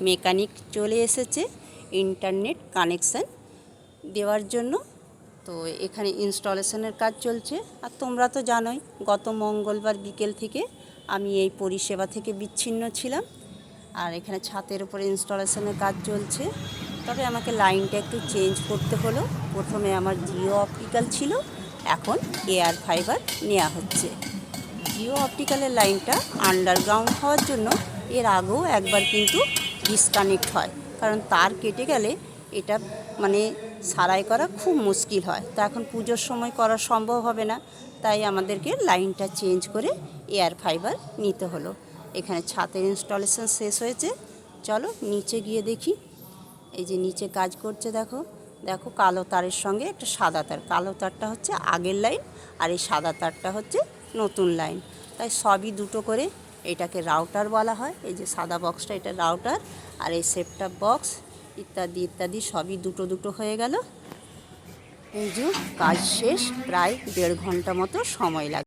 Mechanic চলে এসেছে internet connection দেওয়ার জন্য। তো এখানে ইনস্টলেশনের কাজ চলছে। আর তোমরা তো জানোই, গত মঙ্গলবার বিকেল থেকে আমি এই পরিষেবা থেকে বিচ্ছিন্ন ছিলাম। আর এখানে ছাতের উপরে ইনস্টলেশনের কাজ চলছে। তবে আমাকে লাইনটা একটু চেঞ্জ করতে হলো। প্রথমে আমার জিও অপটিক্যাল ছিল, এখন এয়ার ফাইবার নেওয়া হচ্ছে। জিও অপটিক্যালের লাইনটা আন্ডারগ্রাউন্ড হওয়ার জন্য এর আগেও একবার কিন্তু ডিসকানেক্ট হয়। কারণ তার কেটে গেলে এটা মানে সারাই করা খুব মুশকিল হয়। তা এখন পুজোর সময় করা সম্ভব হবে না। তাই আমাদেরকে লাইনটা চেঞ্জ করে এয়ার ফাইবার নিতে হলো। এখানে ছাতের ইনস্টলেশন শেষ হয়েছে। চলো নিচে গিয়ে দেখি। এই যে নিচে কাজ করছে দেখো। দেখো কালো তারের সঙ্গে একটা সাদা তার। কালো তারটা হচ্ছে আগের লাইন আর এই সাদা তারটা হচ্ছে নতুন লাইন তাই সবই দুটো করে এটাকে রাউটার বলা হয়। এই যে সাদা বক্সটা এটা রাউটার আর এই সেপটাপ বক্স ইত্যাদি ইত্যাদি সবই দুটো দুটো হয়ে গেল। এই যে কাজ শেষ, প্রায় দেড় ঘণ্টা মতো সময় লাগে